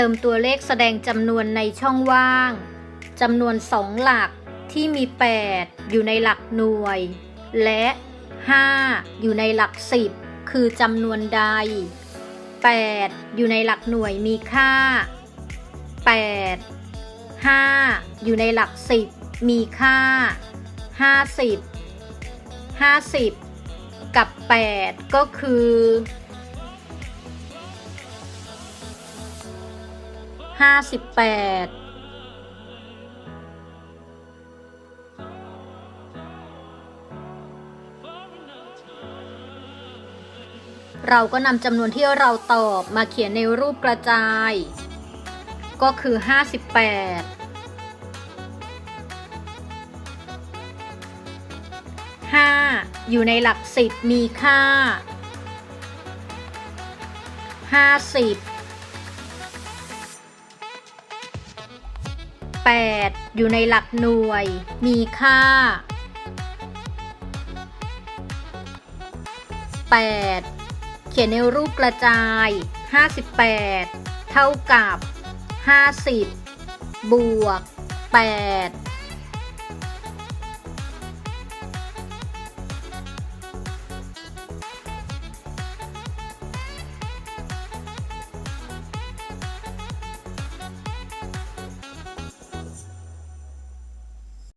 เติมตัวเลขแสดงจำนวนในช่องว่างจำนวนสองหลักที่มี 8 อยู่ในหลักหน่วย และ 5 อยู่ในหลัก 10 คือจำนวนใด 8 อยู่ในหลักหน่วยมีค่า 8 5 อยู่ในหลัก 10 มีค่า 50 50 กับ 8 ก็คือ 58เราก็นำจำนวนที่เราตอบมาเขียนในรูปกระจาย ก็คือ 58 5 อยู่ในหลัก10มีค่า 50 8 อยู่ในหลักหน่วย มีค่า 8 เขียนในรูปกระจาย 58 เท่ากับ 50 บวก 8